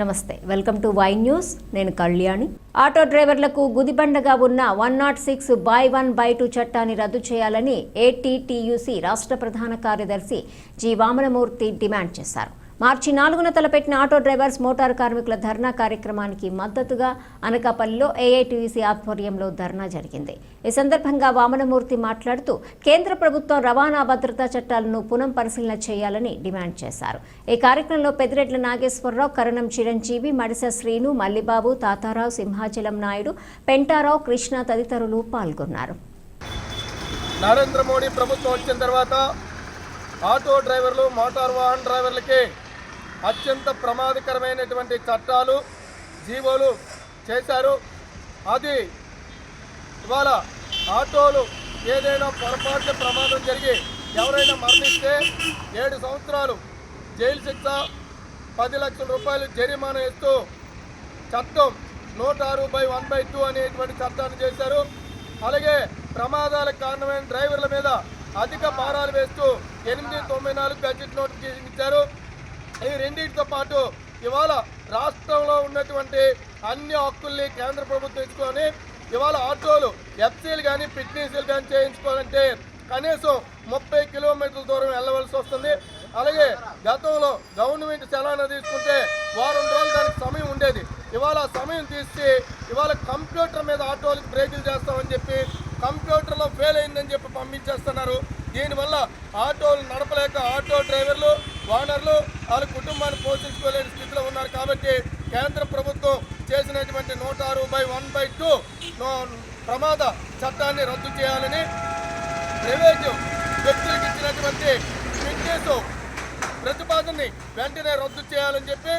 నమస్తే welcome to Y news. నేను Kalyani. Auto డ్రైవర్లకు గుదిబండగా ఉన్న one naught six by one by two చట్టాన్ని రద్దు చేయాలని ఏటీటీయూసీ రాష్ట్ర ప్రధాన కార్యదర్శి జి. వామనమూర్తి డిమాండ్ చేశారు. మార్చి నాలుగున తలపెట్టిన ఆటో డ్రైవర్స్ మోటార్ కార్మికుల ధర్నా కార్యక్రమానికి మద్దతుగా అనకాపల్లిలో ఏఐటీయూసీ ఆధ్వర్యంలో ధర్నా జరిగింది. ఈ సందర్భంగా వామనమూర్తి మాట్లాడుతూ కేంద్ర ప్రభుత్వం రవాణా భద్రతా చట్టాలను పునః పరిశీలన చేయాలని డిమాండ్ చేశారు. ఈ కార్యక్రమంలో పెద్దిరెడ్ల నాగేశ్వరరావు కరణం చిరంజీవి మడిస శ్రీను మల్లిబాబు తాతారావు సింహాచలం నాయుడు పెంటారావు కృష్ణ తదితరులు పాల్గొన్నారు. నరేంద్ర మోడీ ప్రభుత్వం వచ్చిన తర్వాత ఆటో డ్రైవర్లు మోటార్ వాహన డ్రైవర్లకి అత్యంత ప్రమాదకరమైనటువంటి చట్టాలు జీవోలు చేశారు. అది ఇవాళ ఆటోలు ఏదైనా పొరపాటు ప్రమాదం జరిగి ఎవరైనా మరణిస్తే ఏడు సంవత్సరాలు జైలు శిక్ష పది లక్షల రూపాయలు జరిమానా ఇస్తూ చట్టం నూట ఆరు బై వన్ బై టూ అనేటువంటి చట్టాన్ని చేశారు. అలాగే ప్రమాదాలకు కారణమైన డ్రైవర్ల మీద అధిక భారాలు వేస్తూ ఎనిమిది తొంభై నాలుగు బడ్జెట్ నోటిఫికేషన్ ఇచ్చారు. ఈ రెండింటితో పాటు ఇవాళ రాష్ట్రంలో ఉన్నటువంటి అన్ని హక్కుల్ని కేంద్ర ప్రభుత్వం ఇచ్చుకొని ఇవాళ ఆటోలు ఎఫ్సీలు కానీ ఫిట్నెస్లు కానీ చేయించుకోవాలంటే కనీసం ముప్పై కిలోమీటర్ల దూరం వెళ్ళవలసి వస్తుంది. అలాగే గతంలో గవర్నమెంట్ చలానా తీసుకుంటే వారం రోజులు దానికి సమయం ఉండేది. ఇవాళ సమయం తీసి ఇవాళ కంప్యూటర్ మీద ఆటోలకు బ్రేకులు చేస్తామని చెప్పి కంప్యూటర్లో ఫెయిల్ అయిందని చెప్పి పంపించేస్తున్నారు. దీనివల్ల ఆటోలు నడపలేక ఆటో డ్రైవర్లు ఓనర్లు వాళ్ళ కుటుంబాన్ని పోషించుకోలేని స్థితిలో ఉన్నారు కాబట్టి కేంద్ర ప్రభుత్వం చేసినటువంటి నూట ఆరు బై వన్ బై టూ ప్రమాద చట్టాన్ని రద్దు చేయాలని ప్రైవేటు వ్యక్తులకు ఇచ్చినటువంటి ఫిట్నెస్ ప్రతిపాదనని వెంటనే రద్దు చేయాలని చెప్పి